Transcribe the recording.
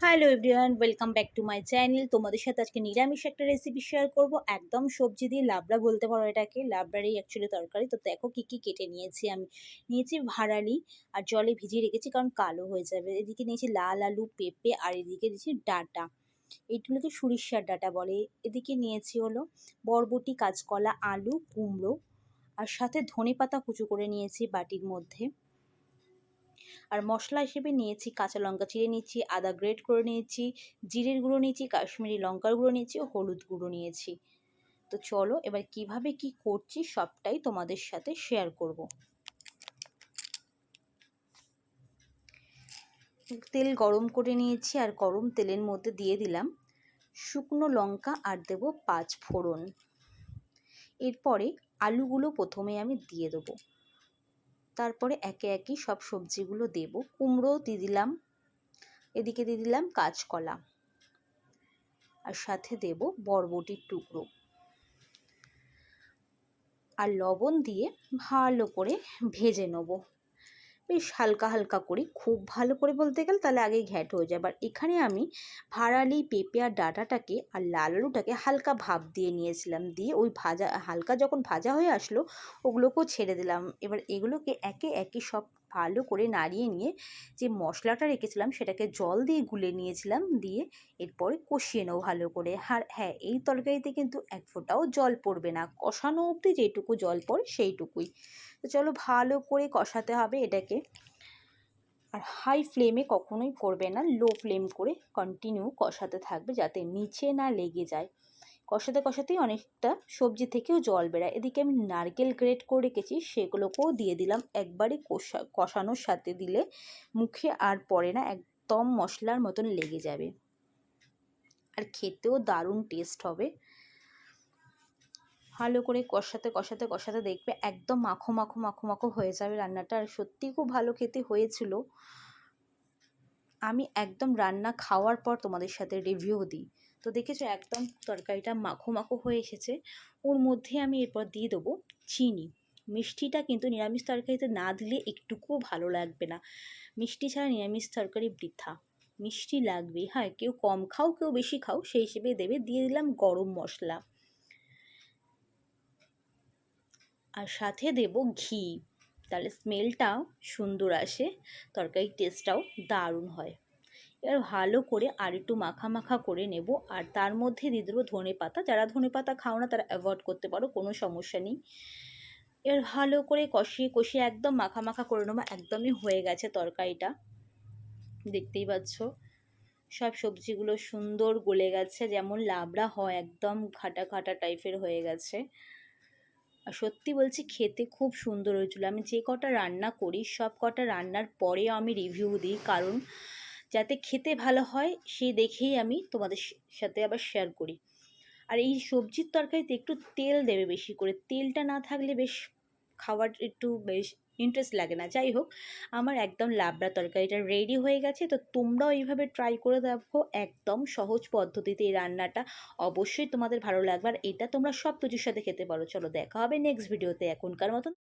Hello everyone welcome back to my channel তোমাদের সাথে আজকে নিরামিষ একটা রেসিপি শেয়ার করব। একদম সবজি দিয়ে লাবড়া বলতে পারো এটাকে, লাবড়ারই অ্যাকচুয়ালি তরকারি। তো দেখো কী কী কেটে নিয়েছি আমি। নিয়েছি ভাড়ালি আর জলে ভিজিয়ে রেখেছি কারণ কালো হয়ে যাবে। এদিকে নিয়েছি লাল আলু, পেঁপে আর এদিকে নিয়েছি ডাটা। এইগুলোকে সরিষার ডাটা বলে। এদিকে নিয়েছি হলো বরবটি, কাঁচকলা, আলু, কুমড়ো আর সাথে ধনে পাতা কুচু করে নিয়েছি বাটির মধ্যে। আর মশলা হিসেবে নিয়েছি কাঁচা লঙ্কা চিড়ে নিয়েছি, আদা গ্রেট করে নিয়েছি, জিরের গুঁড়ো নিয়েছি, কাশ্মীরি লঙ্কার গুঁড়ো নিয়েছি, হলুদ গুঁড়ো নিয়েছি। তো চলো এবার কীভাবে কি করছি সবটাই তোমাদের সাথে শেয়ার করব। তেল গরম করে নিয়েছি আর গরম তেলের মধ্যে দিয়ে দিলাম শুকনো লঙ্কা আর দেব পাঁচ ফোড়ন। এরপরে আলুগুলো প্রথমে আমি দিয়ে দেবো। তারপরে একে একে সব সবজিগুলো দেব। কুমড়ো দিয়ে দিলাম, এদিকে দিয়ে দিলাম কাঁচকলা। আর সাথে দেব বরবটির টুকরো। আর লবণ দিয়ে ভালো করে ভেজে নেব। বেশ হালকা হালকা করি। খুব ভালো করে বলতে গেলে তাহলে আগে ঘ্যাট হয়ে যায়। আর এখানে আমি ভাড়ালি পেঁপে আর ডাটাটাকে আর লাল আলুটাকে হালকা ভাপ দিয়ে নিয়েছিলাম। দিয়ে ওই ভাজা, হালকা যখন ভাজা হয়ে আসলো, ওগুলোকেও ছেড়ে দিলাম। এবার এগুলোকে একে একে সব ভালো করে নাড়িয়ে নিয়ে যে মশলাটা রেখেছিলাম, সেটাকে জল দিয়ে গুলে নিয়েছিলাম। দিয়ে এরপরে কষিয়ে নেব ভালো করে। আর হ্যাঁ এই তরকারিতে কিন্তু এক ফোঁটাও জল পড়বে না। কষানো অবধি যেটুকু জল পড়ে সেইটুকুই। তো চলো ভালো করে কষাতে হবে এটাকে। আর হাই ফ্লেমে কখনোই করবে না লো ফ্লেম করে কন্টিনিউ কষাতে থাকবে যাতে নিচে না লেগে যায়। কষাতে কষাতেই অনেকটা সবজি থেকেও জল বেড়ায় এদিকে আমি নারকেল গ্রেট করে রেখেছি, সেগুলোকেও দিয়ে দিলাম। একবারে কষা, কষানোর সাথে দিলে মুখে আর পড়ে না, একদম মশলার মতন লেগে যাবে। আর খেতেও দারুণ টেস্ট হবে। ভালো করে কষাতে কষাতে কষাতে দেখবে একদম মাখো মাখো মাখো মাখো হয়ে যাবে রান্নাটা। আর সত্যিই খুব ভালো খেতে হয়েছিল। আমি একদম রান্না খাওয়ার পর তোমাদের সাথে রিভিউ দিই। তো দেখেছ একদম তরকারিটা মাখো মাখো হয়ে এসেছে। ওর মধ্যে আমি এরপর দিয়ে দেবো চিনি। মিষ্টিটা কিন্তু নিরামিষ তরকারিতে না দিলে একটুকুও ভালো লাগবে না। মিষ্টি ছাড়া নিরামিষ তরকারি বৃথা। মিষ্টি লাগবে হ্যাঁ কেউ কম খাও, কেউ বেশি খাও, সেই হিসেবে দেবে। দিয়ে দিলাম গরম মশলা। আর সাথে দেব ঘি। তাহলে স্মেলটাও সুন্দর আসে, তরকারির টেস্টটাও দারুণ হয়। এবার ভালো করে আর একটু মাখা মাখা করে নেব। আর তার মধ্যে দিয়ে দেবো ধনে পাতা। যারা ধনে পাতা খাও না, তারা অ্যাভয়েড করতে পারো, কোনো সমস্যা নেই। এবার ভালো করে কষিয়ে কষিয়ে একদম মাখা মাখা করে নেব। একদমই হয়ে গেছে তরকারিটা। দেখতেই পাচ্ছ? সব সবজিগুলো সুন্দর গলে গেছে। যেমন লাবড়া হয়, একদম ঘাটা ঘাটা টাইপের হয়ে গেছে। আর সত্যি বলছি খেতে খুব সুন্দর হয়েছিল। আমি যে কটা রান্না করি, সব কটা রান্নার পরেও আমি রিভিউ দিই। কারণ যাতে খেতে ভালো হয় সেই দেখেই আমি তোমাদের সাথে আবার শেয়ার করি। আর এই সবজির তরকারিতে একটু তেল দেবে বেশি করে। তেলটা না থাকলে বেশ খাবার একটু বেশ ইন্টারেস্ট লাগে না। যাই হোক আমার একদম লাবড়া তরকারিটা রেডি হয়ে গেছে। তো তোমরাও এইভাবে ট্রাই করে দেখো, একদম সহজ পদ্ধতিতে এই রান্নাটা অবশ্যই তোমাদের ভালো লাগবে। আর এটা তোমরা সব কিছুর সাথে খেতে পারো। চলো, দেখা হবে নেক্সট ভিডিওতে এখনকার মতন